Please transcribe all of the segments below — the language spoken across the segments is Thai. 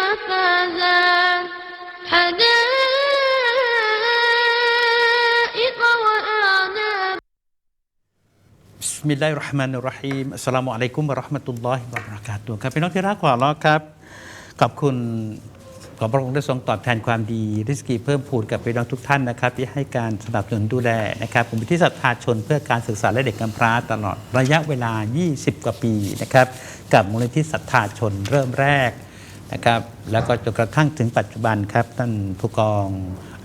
مفازا حدائق وأعنابا บิสมิลลาฮิรเราะห์มานิรเราะฮีมอัสสลามุอะลัยกุมวะเราะห์มะตุลลอฮิวะบะเราะกาตุฮ์ครับพี่น้องที่รักของอัลเลอฮ์ครับ ขอบคุณขอพระองค์ได้ทรงตอบแทนความดี ริสกีเพิ่มพูนกับพี่น้องทุกท่านนะครับ ที่ให้การสนับสนุนดูแลนะครับผมที่ศรัทธาชนเพื่อการศึกษาและเด็กกำพร้าตลอดระยะเวลา 20 กว่าปีนะครับ กับมูลนิธิศรัทธาชนเริ่มแรก นะครับแล้วก็จนกระทั่งถึงปัจจุบันครับท่านผู้กอง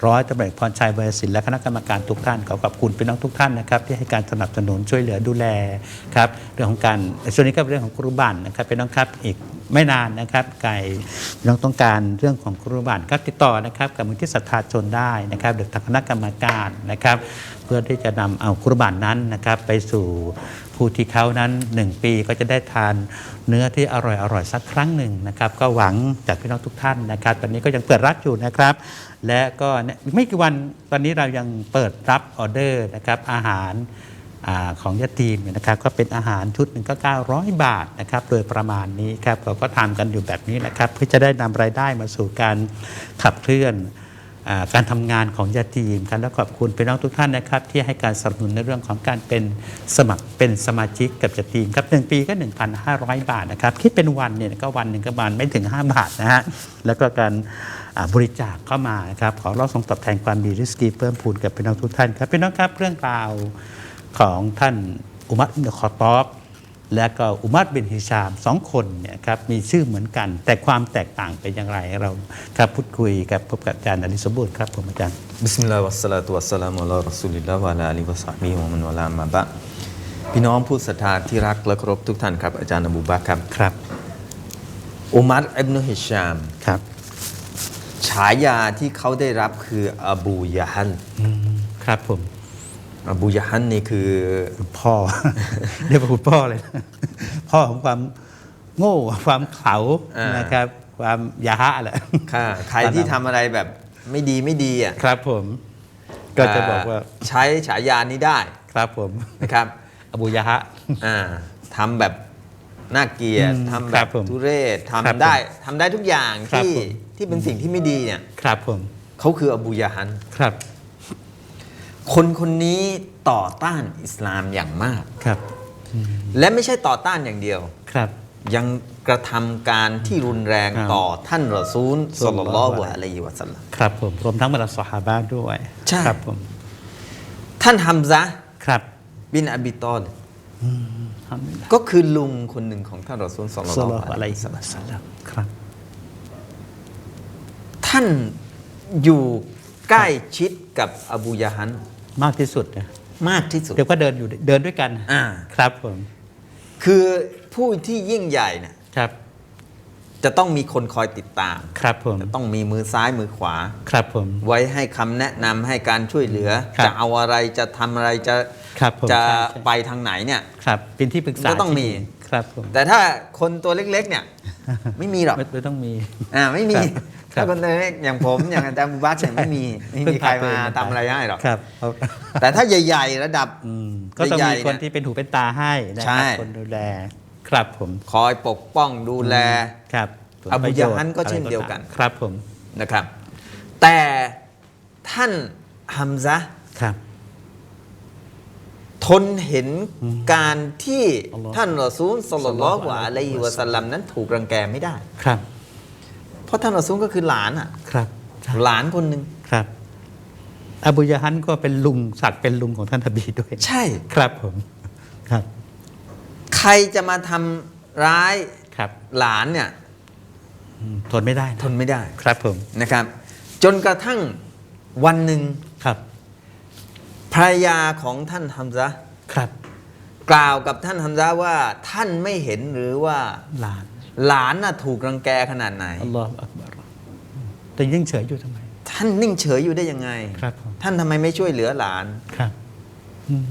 ร้อยตำรวจพรชัยเวรศิลป์และคณะกรรมการทุกท่านขอขอบคุณพี่น้องทุกท่านนะครับที่ให้การสนับสนุนช่วยเหลือดูแลครับเรื่องของการส่วนนี้ก็เป็นเรื่องของครูบันนะครับพี่น้องครับอีกไม่นานนะครับไก่น้องต้องการเรื่องของครูบันก็ติดต่อนะครับกับมูลที่ศรัทธาชนได้นะครับหรือทางคณะกรรมการนะครับ เพื่อที่จะนำเอาครูบันนั้นนะครับไปสู่ ผู้ที่เขานั้น 1 ปีก็จะได้ทานเนื้อที่อร่อยอร่อยสักครั้งหนึ่งนะครับ ก็หวังจากพี่น้องทุกท่านนะครับ ตอนนี้ก็ยังเปิดรับอยู่นะครับ และก็ไม่กี่วันตอนนี้เรายังเปิดรับออเดอร์นะครับอาหารอของยาตีมนะครับก็เป็นอาหารชุดหนึ่งก็ 900 บาทนะครับโดยประมาณนี้ครับเราก็ทำกันอยู่แบบนี้นะครับเพื่อจะได้นำรายได้มาสู่การขับเคลื่อน การทำงานของยาทีมครับและขอบคุณพี่น้องทุกท่านนะครับ ที่ให้การสนับสนุนในเรื่องของการเป็นสมัครเป็นสมาชิกกับยาทีมครับหนึ่งปีก็ 1,500 บาทนะครับคิดเป็นวันเนี่ยก็วันหนึ่งก็ประมาณไม่ถึง 5 บาทนะฮะแล้วก็การบริจาคเข้ามานะครับขอเราส่งตอบแทนความดีริสกีเพิ่มพูนกับพี่น้องทุกท่านครับพี่น้องครับเรื่องราวของท่านอุมัรอินคอตอบ และก็อุมัรบินฮิชามสองคนเนี่ยครับมีชื่อเหมือนกัน แต่ความแตกต่างเป็นอย่างไรเราครับพูดคุยกับพบกับอาจารย์อลิสมบูรณ์ครับผมอาจารย์บิสมิลลาฮิวัสสลาตุวัสสลามุอะลารอซูลิลลาฮ์วะอะลาอาลีฮิวะซอฮบิฮิวะมันวะลามาบะพี่น้องผู้ศรัทธาที่รักและเคารพทุกท่านครับอาจารย์อบูบักรครับครับอุมัรอิบนุฮิชามครับฉายาที่เขาได้รับคืออบูยะฮันอืมครับผม อบูยะฮันนี่คือคุณพ่อ เรียกว่าคุณพ่อเลยนะพ่อของความโง่ความเขาอ่านนะครับ ความยาฮะแหละค่ะใครที่ทำอะไรแบบไม่ดีไม่ดีอะครับผมก็จะบอกว่าใช้ฉายานี้ได้ครับผมนะครับอบูยาฮะอ่าทำแบบน่าเกลียดอืมทำคแบรับบผมทุเรศครับทำได้ทำได้ทุกอย่างครับที่ผมที่เป็นสิ่งที่ไม่ดีเนี่ยครับผมเขาคืออบูยะฮันครับ คนคนนี้ต่อต้านอิสลามอย่างมาก ครับและไม่ใช่ต่อต้านอย่างเดียว ครับ ยังกระทำการที่รุนแรงครับต่อท่านรอซูลศ็สอลลลัลัลลลลออฮุฮุอะลัยฮิวะสัลลัมครับผมรวมทั้งบรรดาสหาบาด้วยใช่ครับผมท่านฮัมซะห์ครับ บินอบิตอลทำไม่ได้ก็คือลุงคนหนึ่งของท่านรอซูลสลลัลสลลออฮุฮุอะอะลัลัยยฮิฮิวะสัลลัมวะสัลลัมครับ ท่านอยู่ใกล้ชิดกับอบูยะฮัน มากที่สุดนะมากที่สุด เดี๋ยวก็เดินอยู่เดินด้วยกันอ่า ครับผมคือผู้ที่ยิ่งใหญ่เนี่ยครับ จะต้องมีคนคอยติดตาม ครับผมจะต้องมีมือซ้ายมือขวา ครับผม ไว้ให้คำแนะนำให้การช่วยเหลือ ครับจะเอาอะไรจะทำอะไรจะครับผมจะใช่ใช่ ไปทางไหนเนี่ย ครับเป็นที่ปรึกษาก็ต้องมีที่ดีครับผมแต่ถ้าคนตัวเล็กๆเนี่ย ไม่มีหรอกไม่ไม่ต้องมี อ่าไม่มี ครับ ถ้าคนตัวเล็กอย่างผมอย่างอาจารย์บุบัตเนี่ยไม่มีไม่มีใครมาทำอะไรให้หรอกครับเอาแต่ถ้าใหญ่ ๆ ระดับอืมก็ต้องใหญ่มีๆคนเนี่ยที่เป็นหูเป็นตาให้นะคใช่รับคนดูแลครับผมคอยปกป้องดูแลครับอบูผลประโชยะฮันก็เช่นเดียวกันครับผมนะครับ แต่ท่านฮัมซะห์ครับ ทนเห็นการที่อัลลอฮ์ท่านรอซูลสลลัลลอฮุอะลัยฮิวะสัลลัมนั้นถูกรังแกไม่ได้ครับเพ ราะท่านรอซูลก็คือหลานอะครับใช่หลานคนหนึ่งครับอบูยะฮันก็เป็นลุงศักดิ์เป็นลุงของท่านทบีด้วย ใช่ครับผมครับ ใครจะมาทำร้ายครับ หลานเนี่ยอืมทนไม่ได้นะทนไม่ได้ครับผมนะครับ จนกระทั่งวันหนึ่งครับภรรยาของท่านฮัมซะห์ครับ กล่าวกับท่านฮัมซะห์ว่าท่านไม่เห็นหรือว่าหลาน หลานน่ะถูกรังแกขนาดไหน อัลลอฮฺอักบารแต่ยิ่งเฉยอยู่ทำไม ท่านนิ่งเฉยอยู่ได้ยังไง ครับผมท่านทำไมไม่ช่วยเหลือหลาน ครับอืม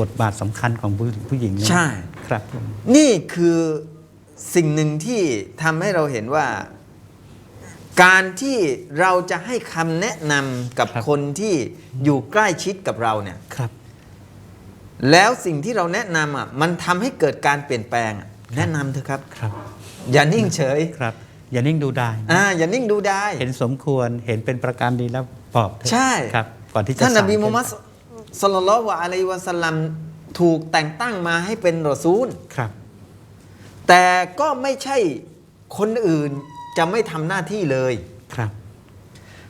บทบาทสำคัญของผู้ผู้หญิงเนี่ยใช่ ครับผมนี่คือสิ่งหนึ่งที่ทำให้เราเห็นว่า การที่เราจะให้คำแนะนำกับคนที่อยู่ใกล้ชิดกับเราเนี่ย ครับ แล้วสิ่งที่เราแนะนำอะมันทำให้เกิดการเปลี่ยนแปลงอะ แนะนำเถอะครับ ครับ อย่านิ่งเฉยครับ อย่านิ่งดูได้อ่าอย่านิ่งดูได้เห็นสมควรเห็นเป็นประการดีแล้วบอกเถอะใช่ครับ ก่อนที่จะท่านนบีสั่งมุฮัมมัดสลลัลลอฮุอะลัยฮิวะสัลลัมถูกแต่งตั้งมาให้เป็นรอซูลครับ แต่ก็ไม่ใช่คนอื่นจะไม่ทำหน้าที่เลยครับ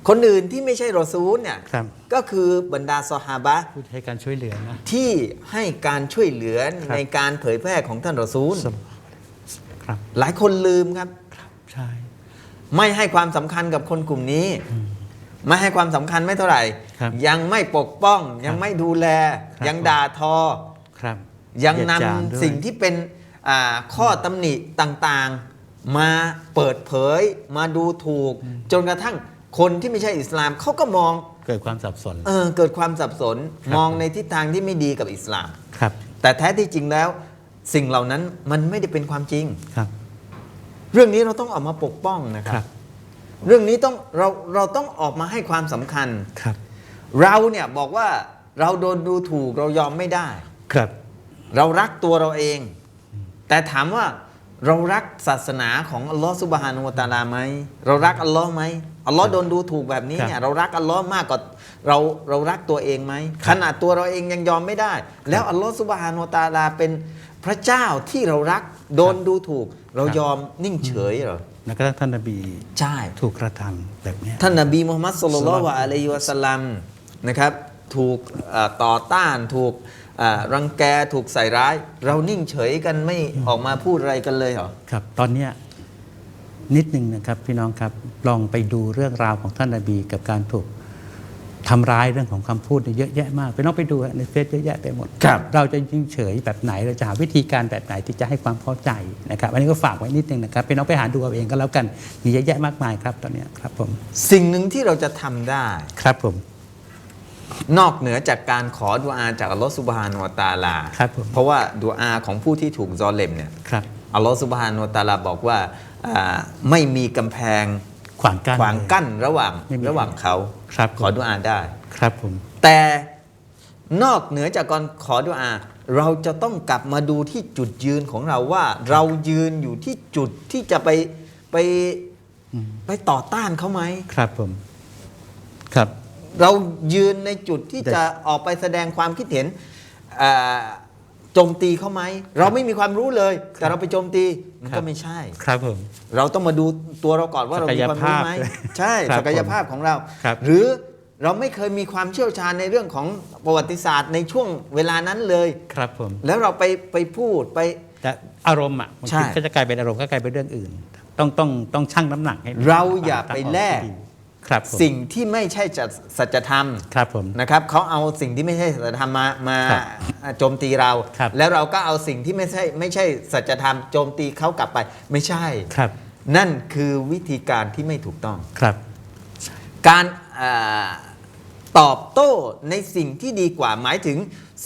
คนอื่นที่ไม่ใช่รอซูลเนี่ยครับ ก็คือบรรดาซอฮาบะห์ผู้ให้การช่วยเหลือนะ ที่ให้การช่วยเหลือครับ ในการเผยแพร่ของท่านรอซูลสม ครับ หลายคนลืมครับใช่ไม่ให้ความสำคัญกับคนกลุ่มนี้ ไม่ให้ความสำคัญไม่เท่าไหร่ครับยังไม่ปกป้องยังไม่ดูแลครับยังด่าทอครับ ยังเหยีนำดหยามด้วยสิ่งที่เป็นอ่าข้อตำหนิต่างๆ มาเปิดเผยมาดูถูก จนกระทั่งคนที่ไม่ใช่อิสลามเขาก็มองเกิดความสับสนเออเกิดความสับสนครับมองในทิศทางที่ไม่ดีกับอิสลามครับ แต่แท้ที่จริงแล้ว สิ่งเหล่านั้นมันไม่ได้เป็นความจริง ครับ เรื่องนี้เราต้องออกมาปกป้องนะคครัรับ บ เรื่องนี้ต้องเราเราต้องออกมาให้ความสำคัญ ครับ เราเนี่ยบอกว่าเราโดนดูถูกเรายอมไม่ได้ ครับ เรารักตัวเราเอง แต่ถามว่าเรารักศาสนาของอัลลอฮฺสุบฮานุวะตะอาลาไหมเรารักอัลลอฮ์ไหมอัลลอฮ์โดนดูถูกแบบนี้เนี่ยเรารักอัลลอฮ์มากกว่าเราเรารักตัวเองไหมขนาดตัวเราเองยังยอมไม่ได้ แล้วอัลลอฮฺสุบฮานุวะตะอาลาเป็น พระเจ้าที่เรารักโดนดูถูก เรายอมนิ่งเฉยเหรอแล้วก็ท่านนบีใช่ถูกกระทำแบบเนี้ยท่านนบีมุฮัมมัดสุลลัลลอฮุอะลัยฮิวะสัลลัมนะครับถูกเอ่อต่อต้านถูกเอ่อรังแกถูกใส่ร้าย เรานิ่งเฉยกันไม่ออกมาพูดอะไรกันเลยเหรอครับ ตอนเนี้ยนิดหนึ่งนะครับพี่น้องครับลองไปดูเรื่องราวของท่านนบีกับการถูก ทำร้ายเรื่องของคำพูดเนี่ยเยอะแยะมากพี่น้องไปดูในเฟซเยอะแยะไปหมดครับเราจะยิ่งเฉยแบบไหนเราจะหาวิธีการแบบไหนที่จะให้ความเข้าใจนะครับอันนี้ก็ฝากไว้นิดนึงนะครับพี่น้องไปหาดูเอาเองก็แล้วกันมีเยอะแยะมากมายครับตอนเนี้ยครับผมสิ่งหนึ่งที่เราจะทำได้ครับผม นอกเหนือจากการขอดุอาจากอัลลอฮฺสุบฮานุวะตะอาลาครับผมเพราะว่าดุอาของผู้ที่ถูกซอเลมเนี่ยครับอัลลอฮฺสุบฮานุวะตะอาลาบอกว่าอ่าไม่มีกำแพงขวางกั้นขวางกั้นระหว่างไม่มีระหว่างเขา ครับขอดุอาได้ ครับผม แต่นอกเหนือจากการขอดุอา เราจะต้องกลับมาดูที่จุดยืนของเราว่า เรายืนอยู่ที่จุดที่จะไปไปไปต่อต้านเขาไหมครับผม ครับ เรายืนในจุดที่แต่จะออกไปแสดงความคิดเห็นอ่า โจมตีเขาไหม เราไม่มีความรู้เลย แต่เราไปโจมตีมันครัก็บไม่ใช่ ครับผม เราต้องมาดูตัวเราก่อนว่าเรามีความรู้ไหมศักยภาพใช่ครับศักยภาพของเราครับหรือเราไม่เคยมีความเชี่ยวชาญในเรื่องของประวัติศาสตร์ในช่วงเวลานั้นเลย ครับผม แล้วเราไปไปพูดไปแต่อารมณ์อะบางใช่ทีก็จะกลายเป็นอารมณ์ก็กลายเป็นเรื่องอื่น ต้องต้องต้องชั่งน้ำหนักให้มันเราอย่าไปแลกตั้งออที่ดี ครับผมสิ่งที่ไม่ใช่จะสัจธรรมครับผม นะครับเขาเอาสิ่งที่ไม่ใช่สัจธรรมมามาครับโจมตีเรา ครับ แล้วเราก็เอาสิ่งที่ไม่ใช่ไม่ใช่สัจธรรมโจมตีเขากลับไป ไม่ใช่ ครับนั่นคือวิธีการที่ไม่ถูกต้อง ครับการอาตอบโต้ในสิ่งที่ดีกว่าหมายถึง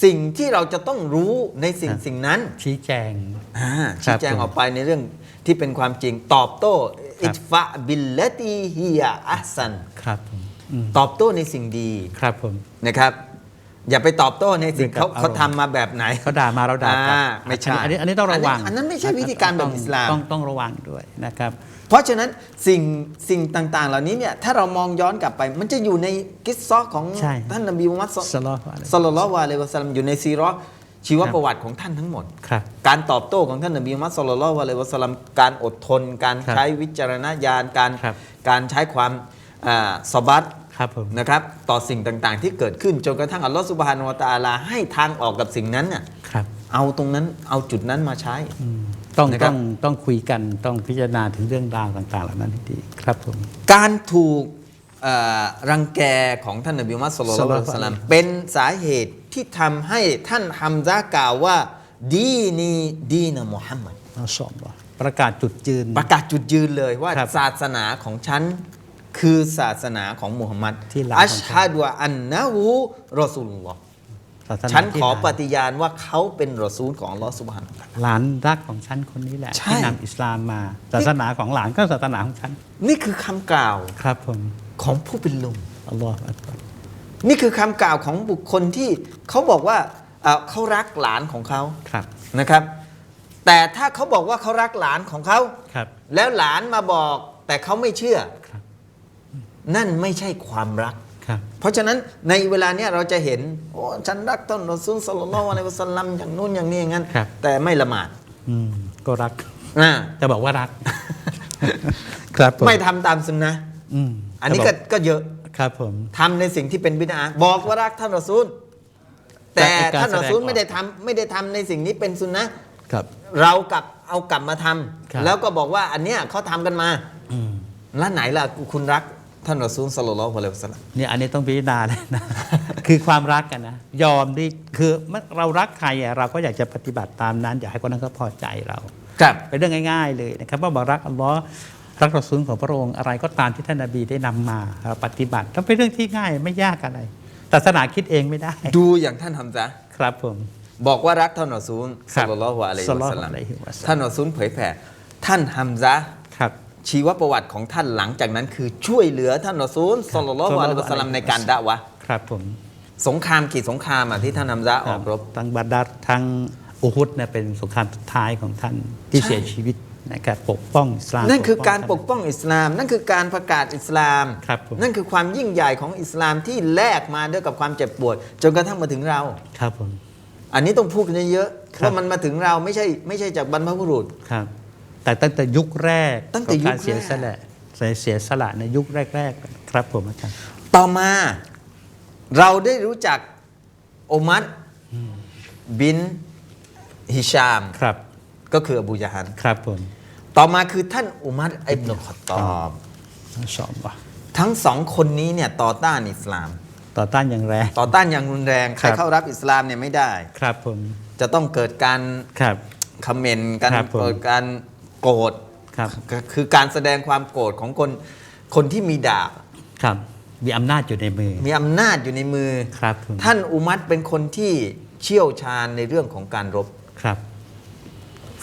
สิ่งที่เราจะต้องรู้ในสิ่งครับสิ่งนั้นชี้แจง อ่าครัชี้บแจงผม ออกไปในเรื่องที่เป็นความจริงตอบโต้ครับ อิตฟะบิลลตีฮิยาอัสซันครับผมอืมตอบโต้ในสิ่งดีครับผมนะครับ อย่าไปตอบโต้ในสิ่งเรื่องกับเขาเขาอารมณ์ทำมาแบบไหนเขาด่ามาเราด่ากลับอ่าไม่ใช่อันนี้อันนี้ต้องระวังอันนั้นอันนั้นไม่ใช่วิธีการแบบอิสลามต้องต้องระวังด้วยนะครับ เพราะฉะนั้นสิ่งสิ่งต่างๆ เหล่านี้เนี่ยถ้าเรามองย้อนกลับไป มันจะอยู่ในกิสซอของใช่ท่านนบีมุฮัมมัดศ็อลลัลลอฮุอะลัยฮิสลลัลลอฮุอะลัยฮิวะสัลลัมอยู่ในซีเรอ ชีวประวัติของท่านทั้งหมด ครับ การตอบโต้ของท่านนบีมุฮัมมัดสลลัลลอฮุอะลัยฮิวะสัลลัมการอดทน การครับใช้วิจารณญาณการครับ การใช้ความอ่าสบัด ครับผม นะครับต่อสิ่งต่างๆ ที่เกิดขึ้นจนกระทั่งอัลลอฮฺสุบฮานุวะตะอาลาให้ทางออกกับสิ่งนั้นน่ะครับ เอาตรงนั้นเอาจุดนั้นมาใช้อืมต้องนะครับ ต้องต้องคุยกันต้องพิจารณาถึงเรื่องราวต่างๆเหล่านั้นให้ดีครับผม การถูกเอ่อรังแกของท่านนบีมุฮัมมัดสุลลัลลอฮุอะลัยฮิวะสัลลัมเป็นสาเหตุ ที่ทำให้ท่านฮัมซะห์กล่าวว่า ดีนีดีนะมุฮัมมัดอัลลอฮ์ประกาศจุดยืน ประกาศจุดยืนเลยว่าครับศาสนาของฉันคือศาสนาของมุฮัมมัดที่หลังอัของชฉันฮะดุอันนะฮูรอซูลุลลอฮ์ศาสนาฉันที่ขอหลานปฏิญาณว่าเขาเป็นรอซูลของอัลลอฮ์สุบฮานะฮูวะตะอาลาหลานรักของฉันคนนี้แหละใช่ที่นำอิสลามมา ศาสนาของหลานก็ศาสนาของฉัน นี่คือคำกล่าวครับผมของผู้เป็นลุงอัลลอฮฺอักบัร นี่คือคำกล่าวของบุคคลที่เขาบอกว่าเอ่อเขารักหลานของเขาครับนะครับ แต่ถ้าเขาบอกว่าเขารักหลานของเขาครับ แล้วหลานมาบอกแต่เขาไม่เชื่อครับนั่นไม่ใช่ความรักครับเพราะฉะนั้นในเวลาเนี้ยเราจะเห็นโอ้ฉันรักต้นรอซูลสลลัลลอฮุอะลัยฮิวะสัลลัมอย่างนู้นอย่างนี้อย่างนั้นครับแต่ไม่ละหมาดอืมก็รักนะจะบอกว่ารัก ครับผมไม่ทำตามสุนนะอืมอันนี้จะก็บก็เยอะ ครับผมทำในสิ่งที่เป็นบิดาบอกว่ารักท่านรอซูล แต่แต่การท่านรอซูลแสดงออกไม่ได้ทำไม่ได้ทำในสิ่งนี้เป็นสุนนะครับ เรากลับเอากลับมาทำครับแล้วก็บอกว่าอันเนี้ยเขาทำกันมาอืมแล้วไหนล่ะคุณรักท่านรอซูลสลลัลลอฮุอะลัยฮิวะสัลลัมเนี่ยอันนี้ต้องพิจารณาเลยนะ คือความรักกันนะ ยอมดิคือเรารักใครอะเราก็อยากจะปฏิบัติตามนั้น อยากให้คนนั้นก็พอใจเรา ครับเป็นเรื่องง่าย ๆ เลยนะครับว่าบอกรักอัลลอฮ์ รักรอซูลของพระองค์อะไรก็ตามที่ท่านนบีได้นำมาเราปฏิบัติต้องเป็นเรื่องที่ง่ายไม่ยากอะไรศาสนาคิดเองไม่ได้ ดูอย่างท่านทำซะครับผมบอกว่ารักท่านรอซูลครัสับลลัลลอฮุอะลัยฮิวะสัลลัมศ็อลลัลลอฮุอะลัยฮิวะสัลลัมท่านรอซูลเผยแผ่ท่านฮัมซะห์ครับชีวประวัติของท่านหลังจากนั้นคือช่วยเหลือท่านรอซูลสัลลัลลอฮุอะลัยฮิวะสัลลัมในการดะวะห์ครับผมสงครามกี่สงครามอะที่ท่านฮัมซะห์ออกรบทั้งบัดดัดทั้งอุฮุดเนี่ยเป็นสงครามสุดท้ายของท่านที่ใช่เสียชีวิต นะครับปกป้องอิสลามนั่นคือการปกท่นป้องอิสลาม นั่นคือการประกาศอิสลาม ครับผมนั่นคือความยิ่งใหญ่ของอิสลามที่แลกมาด้วยกับความเจ็บปวด จนกระทั่งมาถึงเรา ครับผม อันนี้ต้องพูดกันเยอะครับว่ามันมาถึงเราไม่ใช่ไม่ใช่จากบรรพบุรุษ ครับ แต่ตั้งแต่ยุคแรกตั้งแต่ยุคของการเสียแรกสละเสียสละในยุคแรกๆ ครับผมอาจารย์ ต่อมาเราได้รู้จักโอมัรบินฮิชาม ครับ ก็คืออบูยะฮันครับผม ต่อมาคือท่านอุมัรอิบนุขอตตอบมาชอบว่ะทั้งสองคนนี้เนี่ยต่อต้านอิสลาม ต่อต้านอย่างแรง ต่อต้านอย่างรุนแรงใครครับเข้ารับอิสลามเนี่ยไม่ได้ ครับผมจะต้องเกิดการครับคอมเมนต์กันครับผมเกิดการโกรธครับก็คือการแสดงความโกรธของคนคนที่มีดาบครับมีอำนาจอยู่ในมือ มีอำนาจอยู่ในมือครับผมท่านอุมัรเป็นคนที่เชี่ยวชาญในเรื่องของการรบครับ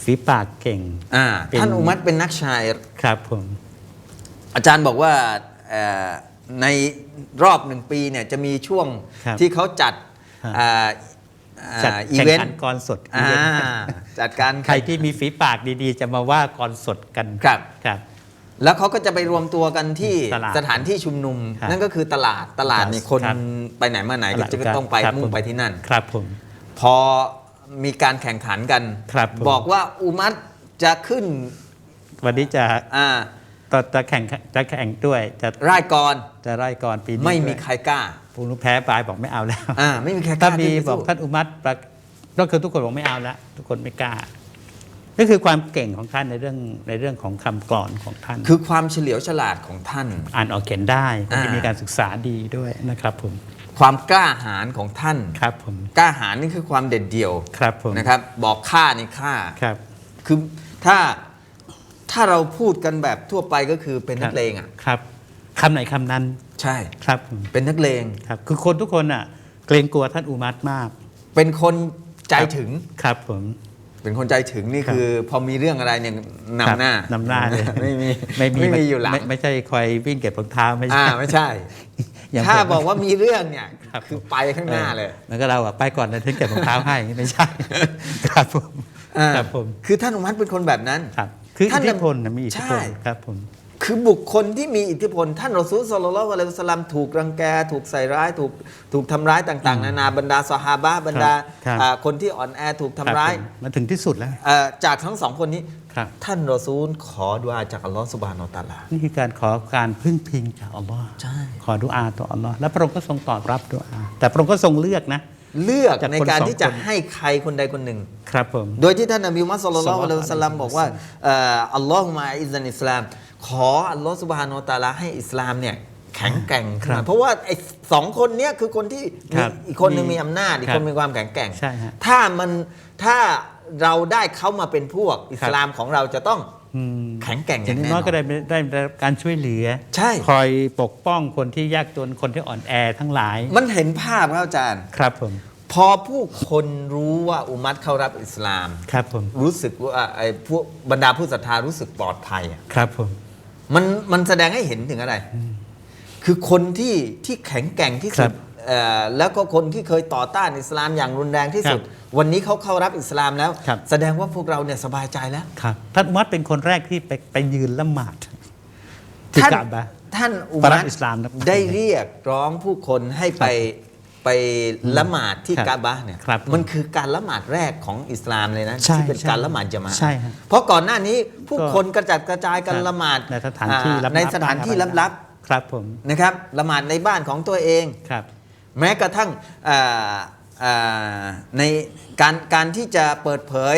ฝีปากเก่ง อ่าเป็น ท่านอุมัรเป็นนักชาย ครับผม อาจารย์บอกว่าเอ่อในรอบหนึ่งปีเนี่ยจะมีช่วงครับที่เขาจัดครับ อ่าอ่าจัดอีแข่งเวนขันต์กรสดอีอ่าเวนต์จัดการใครที่มีฝีปากดีๆ จะมาว่ากรสดกันครับ ครับ แล้วเขาก็จะไปรวมตัวกันที่ตลาดสถานที่ชุมนุม ครับนั่นก็คือตลาดตลาดนี่คนครับ ไปไหนมาไหนก็จะต้องไปครับมุ่งผมไปที่นั่น ครับผม พอ มีการแข่งขันกันครับผมบอกว่าอุมัรจะขึ้นวันนี้จะอ่าตอนจะแข่งจะแข่งด้วยจะร่ายกรจะไล่ก่อนปีนี้ไม่มีด้วยใครกล้าผู้รู้แพ้ปลายบอกไม่เอาแล้วอ่าไม่มีใครกถ้าล้ามีขึ้นไปบอกสู้ท่านอุมัตประก็คือทุกคนบอกไม่เอาแล้วทุกคนไม่กล้านี่คือความเก่งของท่านในเรื่องในเรื่องของคำกลอนของท่าน คือความเฉลียวฉลาดของท่าน อ่านออกเขียนได้คนที่อ่ามี มีการศึกษาดีด้วยนะครับผม ความกล้าหาญของท่าน ครับผมกล้าหาญนี่คือความเด็ดเดี่ยวครับผมนะครับ บอกฆ่านี่ฆ่าครับคือถ้าถ้าเราพูดกันแบบทั่วไปก็คือเป็นนักเลงอะครับคำไหนคำนั้นใช่ครับผมเป็นนักเลงครับ คือคนทุกคนอะ เกรงกลัวท่านอุมัตมาก เป็นคนใจถึงครับผมเป็นคนใจถึงนี่ครับคือพอมีเรื่องอะไรเนี่ยครับนำหน้านำหน้าเลยไม่มีไม่มีไม่มีอยู่หลังไม่ไม่ใช่คอยวิ่งเก็บรองเท้าไม่ใช่อ่าไม่ใช่ อย่างถ้าผมบอกว่ามีเรื่องเนี่ยครับ คือไปข้างหน้าเลย แล้วก็เราอะไปก่อนนะถึงเก็บรองเท้าให้ไม่ใช่ ครับผม อ่าครับผม คือท่านอุมัตเป็นคนแบบนั้น ครับ คือท่าอินทธิพลนะมีอิทธิพลใช่ ครับผม คือบุคคลที่มีอิทธิพล ท่านรอซูลสลลัลลอฮุอะลัยฮิวะสัลลัมถูกรังแก ถูกใส่ร้าย ถูกถูกทำร้ายต่าง ๆ นานาบรรดาซอฮาบะห์บรรดาครับอ่าคนที่อ่อนแอถูกทำร้ายคบผมมันถึงที่สุดแล้ว เอ่อจากทั้งสองคนนี้ ครับ ท่านรอซูลขอดุอาจากอัลลอฮ์สุบฮานาอัลตะอาลา นี่คือการขอการพึ่งพิงจากอัลลอฮ์ใช่ ขอดุอาต่ออัลลอฮ์และพระองค์ก็ทรงตอบรับดุอา แต่พระองค์ก็ทรงเลือกนะ เลือกจากในคนการสองที่จะคน ให้ใครคนใดคนหนึ่ง ครับผม โดยที่ท่านนบีมุฮัมมัดศ็อลลัลลอฮุอะลัยฮิวะสัลลัมศ็อลลัลลอฮุอะลัยฮิวะสัลลัมบอกว่าเอ่ออัลลอฮุมะอิซันอิสลาม ขออัลลอฮ์สุบฮานาอัลตะอาลาให้อิสลามเนี่ยแข็งแกร่งขึ้นครัมาบเพราะว่าไอ้สองคนเนี้ยคือคนที่คมีรับอีกคนหนึงมีมีอำนาจอีกครัคบนมีความแข็งแกร่ง ใช่ฮะถ้ามันถ้าเราได้เขามาเป็นพวกอิสลามของเราจะต้องอืม แข็งแกร่งออย่างย่างแน่น้อยน ก็อนได้ได้ได้การช่วยเหลือใช่ คอยปกป้องคนที่ยากจนคนที่อ่อนแอทั้งหลายมันเห็นภาพครับอาจารย์ ครับผมพอผู้คนรู้ว่าอุมัตเข้ารับอิสลาม ครับผมรู้สึกว่าไอ้พวกบรรดาผู้ศรัทธารู้สึกปลอดภัยอะครับผม มันมันแสดงให้เห็นถึงอะไร คือคนที่ที่แข็งแกร่งที่สุดครับเอ่อแล้วก็คนที่เคยต่อต้านอิสลามอย่างรุนแรงที่สุดครับวันนี้เขาเข้ารับอิสลามแล้ว ครับ แสดงว่าพวกเราเนี่ยสบายใจแล้ว ครับท่านอุมัดเป็นคนแรกที่ไปไปยืนละหมาดที่ท่านกาบะห์ท่านอุปะมัรัดบอิสลามนะได้เรียกร้องผู้คนให้ไป ไปละหมาดที่ครับกาบะห์เนี่ยครับมันคือการละหมาดแรกของอิสลามเลยนะใช่ที่เป็นใช่การละหมาดจะมาอะห์ใช่ฮะเพราะก่อนหน้านี้ผู้ก็คนกระจัดกระจายกันครับละหมาดในสถานที่อ่ลับๆในสถานที่บ้างอะไร ลับครับผมๆนะครับละหมาดในบ้านของตัวเอง ครับ แม้กระทั่งอ่าอ่าในการการที่จะเปิดเผย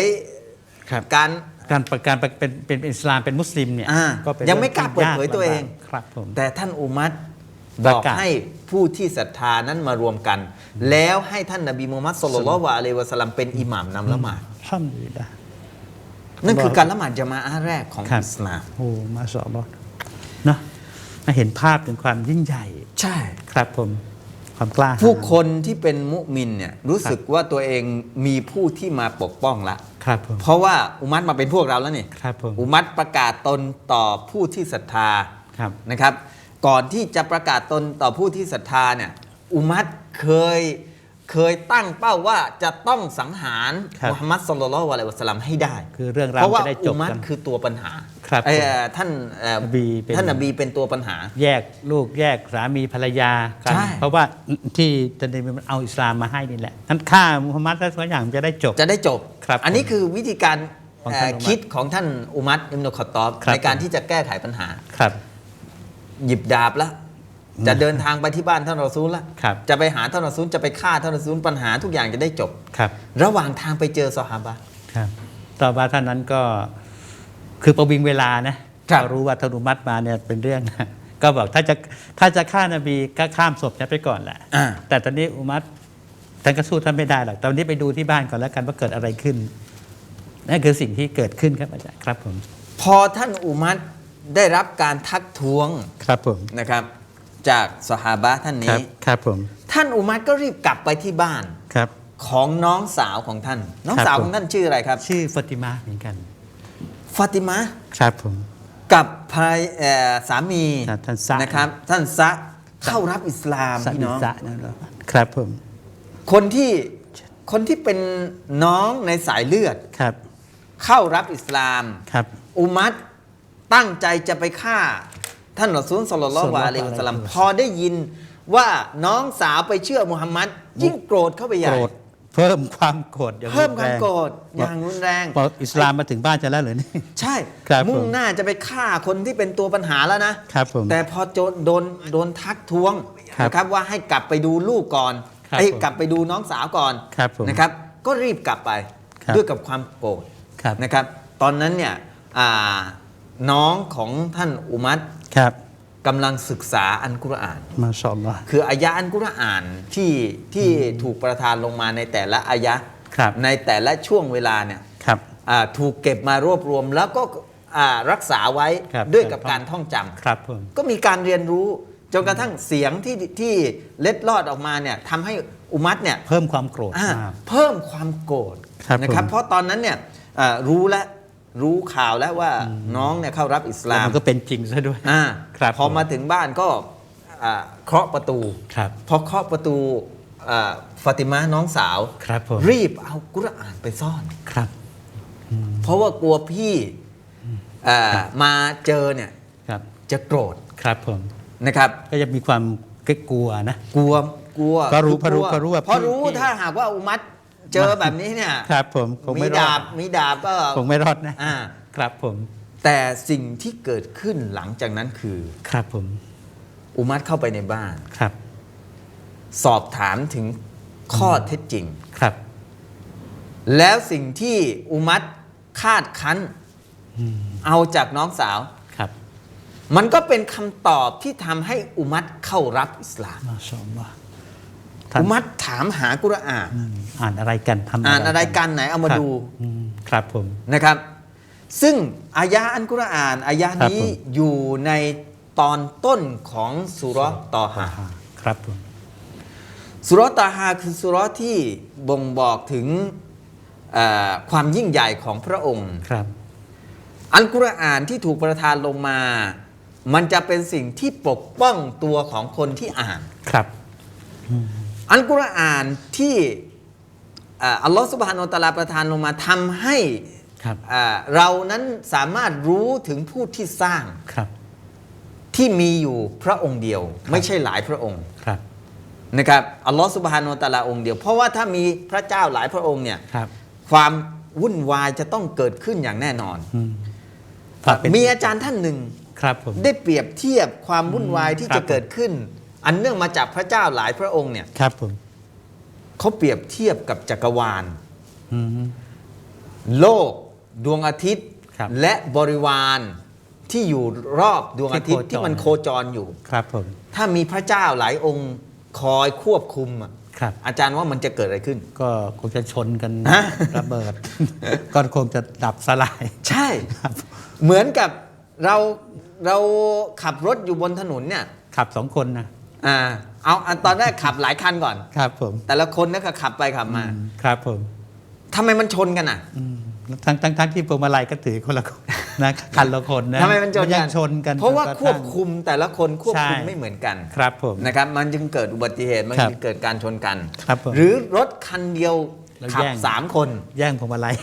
ครับ การ การประการเป็นเป็นเป็นอิสลามเป็นมุสลิมเนี่ยอ่าก็เป็นยังไม่กล้าเปิดเผยรื่องที่ตัวเองากลำบากครับผม แต่ท่านอุมัตป บระอกกาศให้ผู้ที่ศรัทธานั้นมารวมกัน แล้วให้ท่านนบีมูฮัมมัดสุลลัลลอฮุอะลัยฮิวะสัลลัมเป็นอิหม่ามนำละหมาดอัลฮัมดุลิลละนั่นคือการละหมาดจามาอะห์แรกของครับอิสลามโอ้มาสอบอเนอะมาเห็นภาพถึงความยิ่งใหญ่ ใช่ครับผมความกล้าหาญผู้คนที่เป็นมุมินเนี่ยรู้สึกว่าตัวเองมีผู้ที่มาปกป้องละครับผมเพราะว่าอุมัตมาเป็นพวกเราแล้วนี่ครับผมอุมัตประกาศตนต่อผู้ที่ศรัทธาครับนะครับ ก่อนที่จะประกาศตนต่อผู้ที่ศรัทธาเนี่ยอุมัตเคยเคยตั้งเป้าว่าจะต้องสังหารครับมุฮัมมัดสุลลัลลอฮุอะลัยฮิวะสัลลัมให้ได้คือเรื่องราวเพราะว่าจะได้จอุบมัตกันคือตัวปัญหาครับเอ่อผมท่านเอ่อนบีเป็น ท่านนบีเป็นตัวปัญหา แยกลูกแยกสามีภรรยากันใช่ เพราะว่าที่จะได้มันเอาอิสลามมาให้นี่แหละนั้นฆ่ามุฮัมมัดแล้วทุกอย่างจะได้จบ จะได้จบ ครับอันนี้คือวิธีการของเอ่ท่านออุมัรคิดของท่านอุมัตอิมนุขอตอบครับ ในการที่จะแก้ไขปัญหา ครับ หยิบดาบแล้วจะเดินทางไปที่บ้านท่านรอซูลละครับจะไปหาท่านรอซูลจะไปฆ่าท่านรอซูลปัญหาทุกอย่างจะได้จบครับ ระหว่างทางไปเจอซอฮาบะห์ครับต่อมาท่านนั้นก็คือประวิงเวลานะครับพอรู้ว่าธนุมัติมาเนี่ยเป็นเรื่อง ก็บอกถ้าจะถ้าจะฆ่านบีก็ข้ามศพนั้นไปก่อนแหละอ่าแต่ตอนนี้อุมัตท่านก็สู้ท่านไม่ได้หรอกตอนนี้ไปดูที่บ้านก่อนแล้วกันว่าเกิดอะไรขึ้นนั่นคือสิ่งที่เกิดขึ้นครับอาจารย์ครับผมพอท่านอุมัต ได้รับการทักท้วงครับผมนะครับ จากซอฮาบะห์ท่านครันี้ บครับผมท่านอุมัตก็รีบกลับไปที่บ้านครับ ของน้องสาวของท่าน น้องครับสาวผม ของท่านชื่ออะไรครับชื่อฟาติมาเหมือนกันฟาติมาครับผม กับภรรยเอ่อสามีครับท่านซะ นะครับ ท่านซะเข้ารับอิสลามสันพี่นิน้องษะนั่นเหรอครับผมคนที่คนที่เป็นน้องในสายเลือด ครับเข้ารับอิสลาม ครับอุมัต ตั้งใจจะไปฆ่า ท่านรอซูลสลลัลลอฮุอะลัยฮิวะสัลลัมพอได้ยินว่าน้องสาวไปเชื่อมุฮัมมัดยิ่งโกรธเข้าไปใหญ่โกรธเพิ่มความโกรธอย่างเพิ่มความรุนแงโกรธอย่างรุนแรงพออิสลามมาถึงบ้านจะแล้วเหรือนี่ ใช่ครับมุ่งผมหน้าจะไปฆ่าคนที่เป็นตัวปัญหาแล้วนะครับผมแต่พอโจโดนโดนทักท้วงครับนะครับว่าให้กลับไปดูลูกก่อนครับไอ้ยผมกลับไปดูน้องสาวก่อนครับผมนะครับ ก็รีบกลับไปครับด้วยกับความโกรธครับนะครับ ตอนนั้นเนี่ยอ่า น้องของท่านอุมัตครับกำลังศึกษาอันกุรอาน มาชาอัลลอฮ์คืออายะห์อันกุรอานที่ที่ถูกประทานลงมาในแต่ละอายะห์ครับในแต่ละช่วงเวลาเนี่ยครับอ่าถูกเก็บมารวบรวมแล้วก็อ่ารักษาไว้ครับด้วยกับการท่องจำครับผมก็มีการเรียนรู้จนกระทั่งเสียงที่ที่เล็ดลอดออกมาเนี่ยทำให้อุมัตเนี่ยเพิ่มความโกรธอ่ามากเพิ่มความโกรธครับนะครับผมเพราะตอนนั้นเนี่ยอ่ารู้แล้ว รู้ข่าวแล้วว่าน้องเนี่ยเข้ารับอิสแล้ลาวมมันก็เป็นจริงซะด้วยอ่าครับพอผมมาถึงบ้านก็อ่าเคาะประตูครับพอเคาะประตูอ่าฟาติมาน้องสาวครับผมรีบเอากุรอานไปซ่อนครับ เพราะว่ากลัวพี่อ่ามาเจอเนี่ยครับจะโกรธครับผมนะครับ ก็จะมีความกลัวนะ กลัวกลัว ก็รู้คือกลัวก็รู้ว่าเพราะรู้พี่ถ้าหากว่าอุมัต เจอแบบนี้เนี่ยครับผมคงมีไม่รอดาดบมีดาบก็คงไม่รอดนะอ่าครับผมแต่สิ่งที่เกิดขึ้นหลังจากนั้นคือ ครับผม อุมัตเข้าไปในบ้าน ครับ สอบถามถึงข้อเท็จจริง ครับ แล้วสิ่งที่อุมัตคาดคั้นเอาจากน้องสาว ครับมันก็เป็นคำตอบที่ทำให้อุมัตเข้ารับอิสลาม มาชาอัลลอฮ์ท่าน อุมัตถามหากุรอานอืมอ่านอะไรกันทำอ่านอะไรกันไหนเอามาครับดูอืมครับผมนะครับ ซึ่งอายะห์อันกุรอานอายะห์ครับนี้ผมอยู่ในตอนต้นของสุเราะห์ตอฮาครับผมสุเราะห์ตอฮาคือสุเราะห์ที่บ่งบอกถึงเอ่อความยิ่งใหญ่ของพระองค์ครับอัลกุรอานที่ถูกประทานลงมา มันจะเป็นสิ่งที่ปกป้องตัวของคนที่อ่าน ครับ อัลกุรอานที่อ่าอัลลอฮฺสุบฮานาอัลตะอาลาประทานลงมาทำให้ครับอ่าเรานั้นสามารถรู้ถึงผู้ที่สร้างครับที่มีอยู่พระองค์เดียว ไม่ใช่หลายพระองค์ครับนะครับอัลลอฮฺสุบฮานาอัลตะอาลาองค์เดียว เพราะว่าถ้ามีพระเจ้าหลายพระองค์เนี่ยครับความวุ่นวายจะต้องเกิดขึ้นอย่างแน่นอนอืมถ้าเป็นมีอาจารย์ท่านหนึ่งครับผมได้เปรียบเทียบความวุ่นวายที่ครัจะบเกิดขึ้น อันเนื่องมาจากพระเจ้าหลายพระองค์เนี่ยครับผมเขาเปรียบเทียบกับจักรวาล อืม โลก ดวงอาทิตย์ ครับและบริวารที่อยู่รอบดวงอาทิตย์ที่โคจร ที่มันโคจรอยู่ ครับผมถ้ามีพระเจ้าหลายองค์คอยควบคุมอะครับ อาจารย์ว่ามันจะเกิดอะไรขึ้น ก็คงจะชนกันฮะ ระเบิด ก็คงจะดับสลาย ใช่ ครับ เหมือนกับเราเราขับรถอยู่บนถนนเนี่ยขับสองคนนะ อ่าเอาอันตอนแรกขับหลายคันก่อน ครับผมแต่ละคนเนี่ยก็ขับไปขับมาอืมครับผมทำไมมันชนกันอะ อืมทั้งทั้งทั้งที่พวงมาลัยก็ถือคนละคนนะคันละคนนะทำไมมันชนยักังชนกันเพราะว่าจนกควบทั่ง คุมแต่ละคนควบคุมใช่ ไม่เหมือนกันครับผม นะครับ มันจึงเกิดอุบัติเหตุมันครับจึงเกิดการชนกัน ครับผมหรือรถคันเดียว แล้วขับแย่งสามคน แย่งพวงมาลัย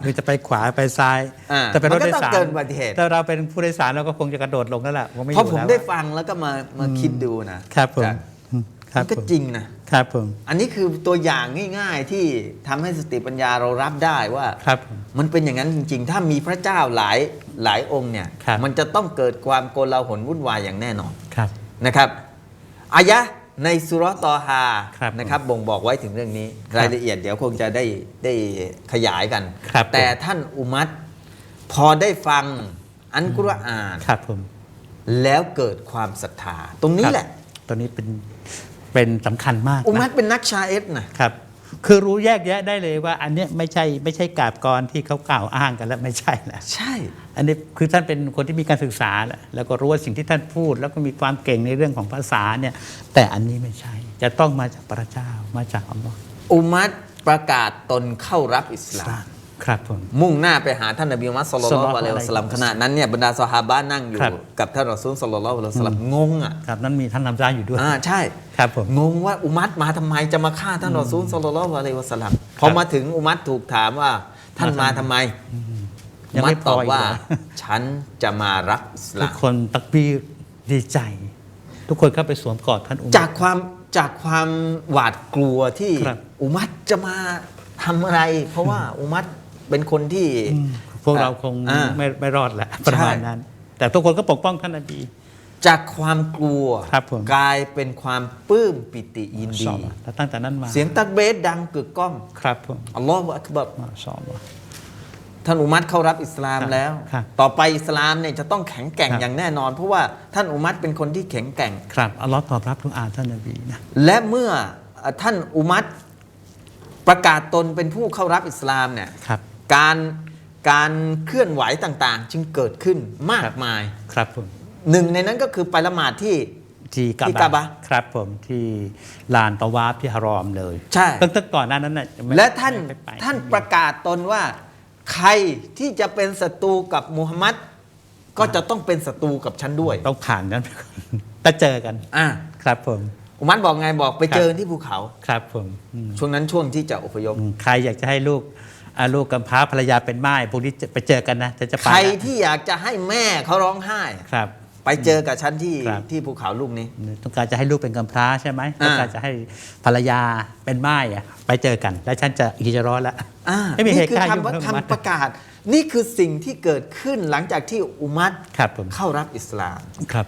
หรือจะไปขวาไปซ้าย อ่าแต่เป็นรถมันโดก็ยต้องสารเกิดอุบัติเหตุถ้าเราเป็นผู้โดยสารเราก็คงจะกระโดดลงแล้วล่ะคงไม่อเพราะยู่ผมแล้วได้ฟังแล้วก็มามาคิดดูนะครับผมจากอืมครัมับนก็ผมจริงนะ ครับผมอันนี้คือตัวอย่างง่ายๆที่ทำให้สติปัญญาเรารับได้ว่า ครับผม มันเป็นอย่างนั้นจริง ๆ ถ้ามีพระเจ้าหลายหลายองค์เนี่ย ครับ มันจะต้องเกิดความโกลาหลวุ่นวายอย่างแน่นอนครับนะครับอายะห์ ในสุเราะห์ตอฮาครับนะครับบ่งบอกไว้ถึงเรื่องนี้รายละเอียดเดี๋ยวคงจะได้ได้ขยายกัน ครับผมแต่ท่านอุมัตพอได้ฟังอันกุรอานครับผมแล้วเกิดความศรัทธา ตรงนี้ครับแหละตัวนี้เป็นเป็นสำคัญมากอุมันะตเป็นนักชาเอสนะครับ คือรู้แยกแยะได้เลยว่า อันเนี้ยไม่ใช่ไม่ใช่กาบกรที่เขากล่าวอ้างกันแล้วไม่ใช่แหละใช่ อันนี้คือท่านเป็นคนที่มีการศึกษาแหละแล้วก็รู้ว่าสิ่งที่ท่านพูด แล้วก็มีความเก่งในเรื่องของภาษาเนี่ย แต่อันนี้ไม่ใช่ จะต้องมาจากพระเจ้ามาจากอัลลอฮ์อุมัตประกาศตนเข้ารับอิสลาม ครับผม มุ่งหน้าไปหาท่านนบีมุฮัมมัดสุลลัลลอฮุศ็อลลัลลอฮุอะลัยฮิวะสัลลัมอะลัยฮิวะขสัลลัมณะนั้นเนี่ยบรรดาซอฮาบะห์นั่งอยู่ ครับ กับท่านรอซูลสุลลัลลอฮุอะลัยฮิวะสัลลัมงงอะครับนั้นมีท่านนำซาอยู่ด้วย อ่าใช่ครับผม งงว่าอุมัตมาทำไมจะมาฆ่าท่านรอซูลสุลลัลลอฮุอะลัยฮิวะสัลลัมพอมาถึงอุมัตถูกถามว่า ท่านมาทำไมยัอุงมัไม่ตพตออบอีกว่า เหรอ ฉันจะมารับอิสทุลากม คนตักบีรดีใจ ทุกคนเข้าไปสวมกอดท่านอุมัรจากความจากความหวาดกลัวที่ครับอุมัตจะมาทำอะไร เพราะว่าอุมัต เป็นคนที่อืมพวกเราคงอ่าไม่ไม่รอดแหละประมาณนั้น แต่ทุกคนก็ปกป้องท่านนบี จากความกลัวครับผม กลายเป็นความปลื้มปิติยินดีชอบแล้วตั้งแต่นั้นมาเสียงตักเบสดังกึกก้องครับผมอัลลอฮฺอักบัร มาชอบว่ะท่านอุมัตเข้ารับอิสลามครับแล้ว ครับต่อไปอิสลามเนี่ยจะต้องแข็งแกร่งครับ อย่างแน่นอน เพราะว่าท่านอุมัตเป็นคนที่แข็งแกร่ง ครับอัลลอฮ์ตอบรับทุกอาท่านนบีนะและเมื่อท่านอุมัตประกาศตนเป็นผู้เข้ารับอิสลามเนี่ยครับ การการเคลื่อนไหวต่างๆ จึงเกิดขึ้นมากมายครับผมหนึ่งในนั้นก็คือไปละหมาดที่ที่กาที่บะกาบะครับผมที่ลานตะวาฟที่ฮารอมเลยใช่ตั้งแต่ก่อนหน้านั้นน่ะไม่และท่านไม่ไปท่านประกาศตนว่า ใครที่จะเป็นศัตรูกับมูฮัมมัดก็จะต้องเป็นศัตรูกับฉันด้วย ต้องผ่านนั้นไปก่อนแต่เจอกันอ่าครับผมอุมัดบอกไงบอกไปครับเจอที่ภูเขาครับผมอืมช่วงนั้นช่วงที่จะอพยพอืมใครอยากจะให้ลูกอ่า ลูกกำพร้าภรรยาเป็นไม้พวกนี้จะไปเจอกันนะจะจะไปใครนะที่อยากจะให้แม่เขาร้องไห้ครับ ไปเจอกับฉันที่ครับ ที่ภูเขาลูกนี้ ต้องการจะให้ลูกเป็นกำพร้าใช่ไหมอ่า ต้องการจะให้ภรรยาเป็นไม้อะไปเจอกัน แล้วฉันจะฮิจเราะห์ละอ่าไม่มีเหนี่ตุคือการณ์ยุ่งคำเรื่องมัดคำประกาศ นี่คือสิ่งที่เกิดขึ้นหลังจากที่อุมัดครับผมเข้ารับอิสลาม ครับ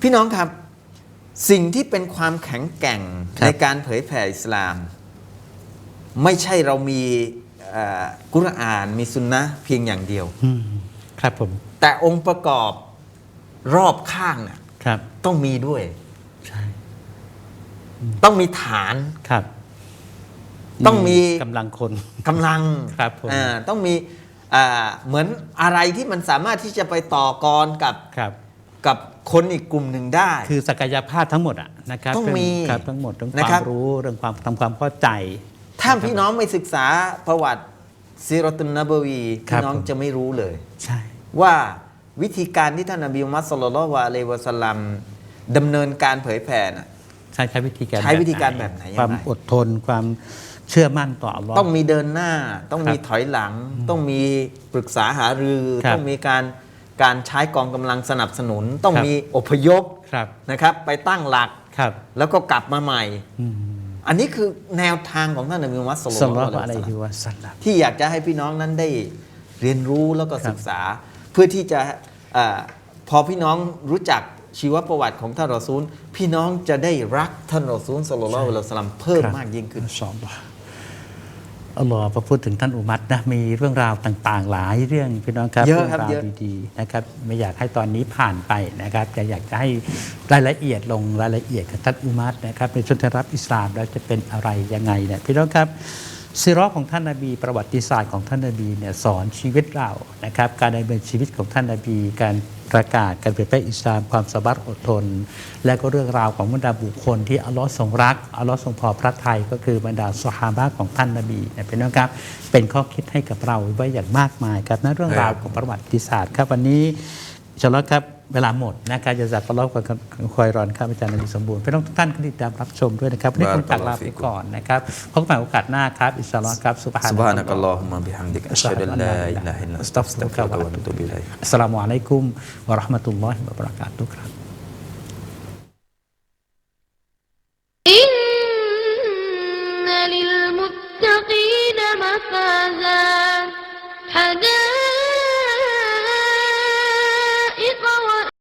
พี่น้องครับ สิ่งที่เป็นความแข็งแกร่งครับ ในการเผยแผ่อิสลาม ไม่ใช่เรามีเอ่อกุรอานมีสุนนะห์เพียงอย่างเดียว อืมครับผมแต่องค์ประกอบรอบข้างน่ะครับต้องมีด้วย ใช่ต้องมีฐาน ครับต้องมี กำลังคน กำลังครับผม อ่าต้องมีอ่าเหมือนอะไรที่มันสามารถที่จะไปต่อกรกับครับ กับคนอีกกลุ่มหนึ่งได้ คือศักยภาพทั้งหมดอะนะครับต้องเรื่มีครับทั้งหมดเรื่องคนะวาครัมบ รู้เรื่องความทำความเข้าใจ ถ้าพี่น้องไม่ศึกษาประวัติซีรอตุนนบวีครัพี่บน้องผมจะไม่รู้เลย ใช่ ว่าวิธีการที่ท่านนบีมุฮัมมัดสุลลัลลอฮุอะลัยฮิวะสัลลัมดำเนินการเผยแผ่น่ะใช้ใช้วิธีการใช้วิธีการแบบไหนอย่างไรความอดทนความเชื่อมั่นต่ออัลลอฮ์ต้องมีเดินหน้า ต้องมีครับถอยหลัง ต้องมีปรึกษาหารือครับต้องมีการการใช้กองกำลังสนับสนุน ต้องครับมีอพยพครับนะครับ ไปตั้งหลักครับแล้วก็กลับมาใหม่ อืมอันนี้คือแนวทางของท่านนบีมุฮัมมัดสุลสัลลัลัลลลอฮุอะอะลัลัยยฮิฮิวะซัลลัมวะสัลลัมที่อยากจะให้พี่น้องนั้นได้เรียนรู้แล้วก็ศึกษา เพื่อที่จะอาพอพี่น้องรู้จักชีวประวัติของท่านรอซูล พี่น้องจะได้รักท่านรอซูลสุลลัลลอฮุอะลัยฮิวะซัลลัมเพิ่มครับมากยิ่งขึ้น อัลลอฮ์อัลลอฮ์พอพูดถึงท่านอุมัตนะมีเรื่องราวต่างๆ หลายเรื่องพี่น้องครับเยอะครับงราวเยอะดีๆนะครับไม่อยากให้ตอนนี้ผ่านไปนะครับแต่อยากจะให้รายละเอียดลงรายละเอียดกับท่านอุมัตนะครับในชนรับอิสลามแล้วจะเป็นอะไรยังไงเนี่ยพี่น้องครับซีรอของท่านนาบีประวัติศาสตร์ของท่านนาบีเนี่ยสอนชีวิตเรานะครับการดำเนินชีวิตของท่านนาบีการ ประกาศการเผยแพร่อิสลามความสบัดอดทน และก็เรื่องราวของบรรดาบุคคลที่อัลลอฮ์ทรงรักอัลลอฮ์ทรงพอพระทัยก็คือบรรดาสหาบะของท่านนาบีเนี่ยเป็นนะครับเป็นข้อคิดให้กับเราไว้อย่างมากมายครับนะเรื่องราวของประวัติศาสตร์ครับวันนี้ ชาอัลลอฮ์ครับเวลาหมดนะครับจะจัดตลอดกับคอยรอนครับอาจารย์นบีสมบูรณ์พี่น้องทุกท่านก็ติดตามรับชมด้วยนะครับวันนี้ผมจากลาไปก่อนนะครับพบกันใหม่โอกาสหน้าครับอินชาอัลลอฮ์ครับสุบฮานะ سبحانك اللهم بحمدك أشهد أن لا إله إلا أنت أستغفرك أستغفرك وأتوب إليك อัสสลามุอะลัยกุมวะเราะห์มะตุลลอฮิวะบะเราะกาตุฮ์ครับ إن للمتقين مفازا حدائق